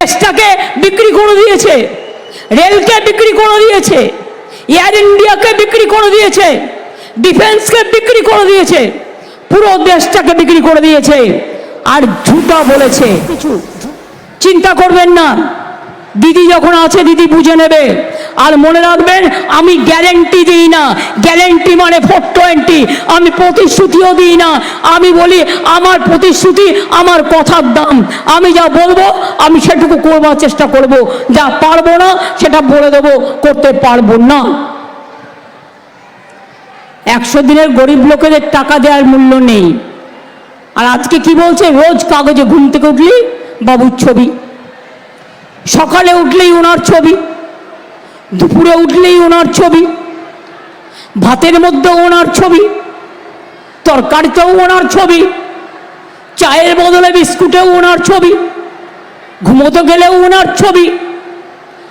দেশটাকে বিক্রি করে দিয়েছে রেলকে বিক্রি করে দিয়েছে এয়ার ইন্ডিয়াকে বিক্রি করে দিয়েছে ডিফেন্সকে বিক্রি করে দিয়েছে পুরো দেশটাকে বিক্রি করে দিয়েছে। আর ঝুটা বলেছে। কিছু। চিন্তা করবেন না। দিদি যখন আছে দিদি বুঝে নেবে। আর মনে রাখবেন আমি গ্যারেন্টি দিই না। গ্যারেন্টি মানে ফোর টোয়েন্টি আমি প্রতিশ্রুতিও দিই না। আমি বলি, আমার প্রতিশ্রুতি, আমার কথার দাম। আমি যা বলব, আমি সেটুকু করবার চেষ্টা করব। যা পারব না, সেটা বলে দেবো। করতে পারব না। একশো দিনের গরিব লোকেদের টাকা দেওয়ার মূল্য নেই। আর আজকে কি বলছে? রোজ কাগজে ঘুম থেকে উঠলি বাবুর ছবি। সকালে উঠলেই ওনার ছবি। দুপুরে উঠলেই ওনার ছবি, ভাতের মধ্যে ওনার ছবি, তরকারিতেও ওনার ছবি, চায়ের বদলে বিস্কুটেও ওনার ছবি, ঘুমোতে গেলেও ওনার ছবি।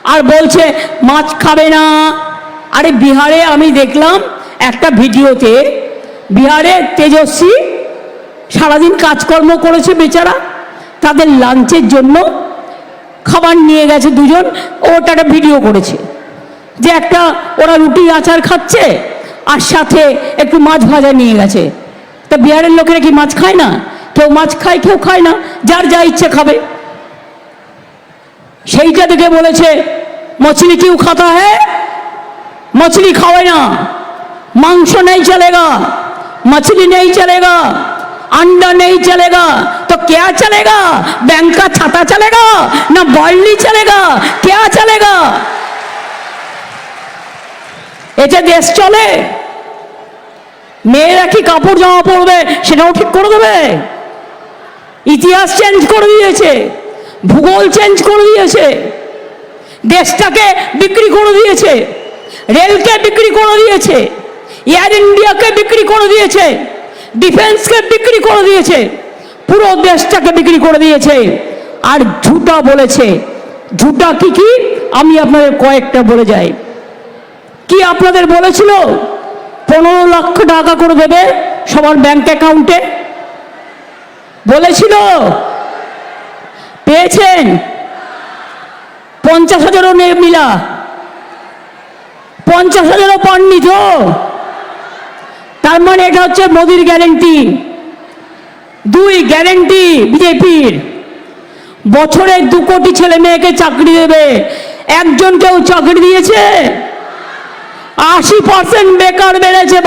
আর বলছে, মাছ খাবে না। আরে বিহারে আমি দেখলাম একটা ভিডিওতে বিহারে তেজস্বী সারাদিন কাজকর্ম করেছে বেচারা, তাদের লাঞ্চের জন্য খাবার নিয়ে গেছে দুজন, ওটা একটা ভিডিও করেছে। যে একটা ওরা রুটি আচার খাচ্ছে আর সাথে একটু মাছ ভাজা নিয়ে গেছে তা বিহারের লোকেরা কি মাছ খায় না কেউ মাছ খায় কেউ খায় না যার যা ইচ্ছে খাবে সেইটা দেখে বলেছে মছলি কিউ খাতা হ্যাঁ मछली खाओ ना मांस नहीं चलेगा मछली नहीं चलेगा अंडा नहीं चलेगा तो क्या चलेगा बैंक का छाता चलेगा ना बॉयली चलेगा क्या चलेगा এতে দেশ চলে, মেয়েরা কি কাপড় জামা পরবে সেটাও ঠিক করে দেবে? ইতিহাস চেঞ্জ করে দিয়েছে, ভূগোল চেঞ্জ করে দিয়েছে, দেশটাকে বিক্রি করে দিয়েছে, রেলকে বিক্রি করে দিয়েছে এয়ার ইন্ডিয়াকে বিক্রি করে দিয়েছে ডিফেন্সকে বিক্রি করে দিয়েছে, পুরো দেশটাকে বিক্রি করে দিয়েছে। আর ঝুটা বলেছে, ঝুটা কি কি? আমি আপনাদের কয়েকটা বলে যাই। কি আপনাদের বলেছিল? পনেরো লক্ষ টাকা করে দেবে সবার ব্যাংক অ্যাকাউন্টে বলেছিল। পেয়েছেন? পঞ্চাশ হাজারও মিলা। পঞ্চাশ হাজারও পাননি তো। তার মানে এটা হচ্ছে মোদির গ্যারেন্টি দুই গ্যারেন্টি বিজেপির। বছরে দু কোটি ছেলে মেয়েকে চাকরি দেবে। একজন কেউ চাকরি দিয়েছে? আশি পার্সেন্ট বেকার বেড়েছে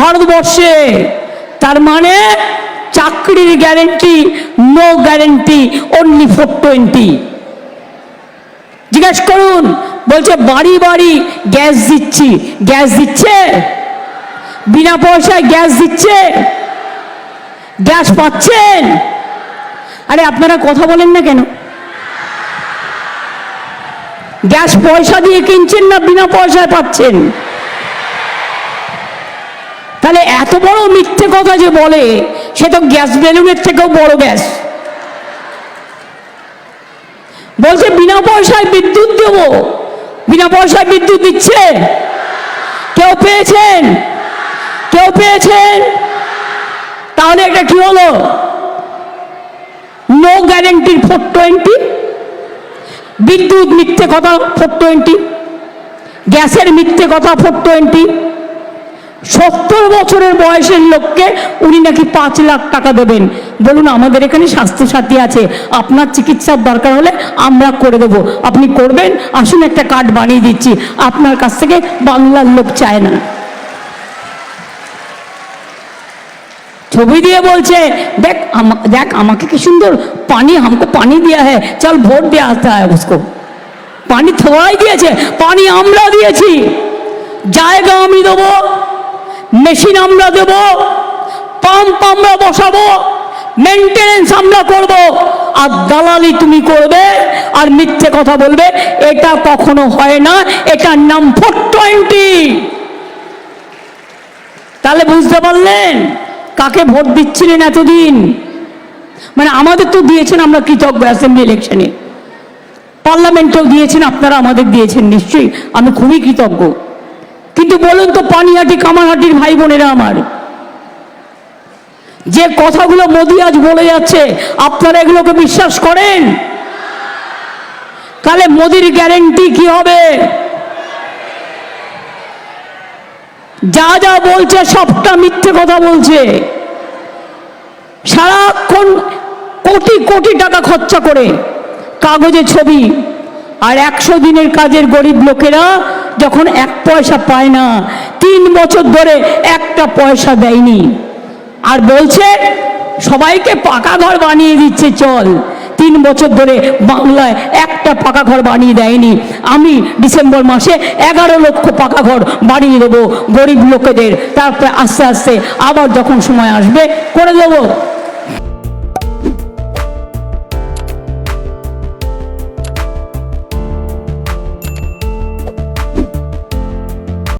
ভারতবর্ষে। তার মানে চাকরির guarantee no guarantee only four twenty জিজ্ঞেস করুন, বলছে, বাড়ি বাড়ি গ্যাস দিচ্ছি। গ্যাস দিচ্ছে? বিনা পয়সায় গ্যাস দিচ্ছে? গ্যাস পাচ্ছেন? আরে, আপনারা কথা বলেন না কেন? গ্যাস পয়সা দিয়ে কিনছেন না বিনা পয়সায় পাচ্ছেন? তাহলে এত বড় মিথ্যে কথা যে বলে, সে তো গ্যাস বেলুনের থেকেও বড় গ্যাস। বলছে, বিনা পয়সায় বিদ্যুৎ দেব। বিনা পয়সায় বিদ্যুৎ দিচ্ছে কেউ পেয়েছেন? কেউ পেয়েছেন? তাহলে এটা কি হলো? নো গ্যারেন্টির ফোর টোয়েন্টি বিদ্যুৎ মিথ্যে কথা ফোর টোয়েন্টি গ্যাসের মিথ্যে কথা ফোর টোয়েন্টি সত্তর বছরের বয়সের লোককে উনি নাকি পাঁচ লাখ টাকা দেবেন বলুন আমাদের এখানে স্বাস্থ্যসাথী আছে আপনার চিকিৎসার দরকার হলে আমরা করে দেব আপনি করবেন আসুন একটা কার্ড বানিয়ে দিচ্ছি আপনার কাছ থেকে বাংলার লোক চায় না ছবি দিয়ে বলছে দেখ আমা- দেখ আমাকে কি সুন্দর পানি हमको পানি दिया है चल ভোট দিয়ে আসতে হয় उसको পানি থোড়াই দিয়েছে পানি আমরা দিয়েছি জায়গা আমি দেবো মেশিন আমরা দেব, পাম্প আমরা বসাবো, মেনটেনেন্স আমরা করব, আর দালালি তুমি করবে, আর মিথ্যে কথা বলবে, এটা কখনো হয় না, এটার নাম ফোর টোয়েন্টি। তাহলে বুঝতে পারলেন? কাকে ভোট দিচ্ছিলেন এতদিন? মানে আমাদের তো দিয়েছেন আমরা কৃতজ্ঞ অ্যাসেম্বলি ইলেকশনে পার্লামেন্টেও দিয়েছেন, আপনারা আমাদের দিয়েছেন, নিশ্চয়ই। আমি খুবই কৃতজ্ঞ। কিন্তু বলুন তো, পানিহাটি, কামারহাটির ভাই বোনেরা আমার, যে কথাগুলো মোদি আজ বলে যাচ্ছে, আপনারা এগুলোকে বিশ্বাস করেন? তাহলে মোদির গ্যারেন্টি কি হবে? যা যা বলছে, সবটা মিথ্যে কথা বলছে। সারাক্ষণ কোটি কোটি টাকা খরচা করে কাগজে ছবি, আর একশো দিনের কাজের গরিব লোকেরা যখন এক পয়সা পায় না, তিন বছর ধরে একটা পয়সা দেয়নি। আর বলছে, সবাইকে পাকা ঘর বানিয়ে দিচ্ছে, চল। তিন বছর ধরে বাংলায় একটা পাকা ঘর বানিয়ে দেয়নি। আমি ডিসেম্বর মাসে এগারো লক্ষ পাকা ঘর বানিয়ে দেবো গরিব লোকেদের। তারপরে আস্তে আস্তে আবার যখন সময় আসবে, করে দেবো।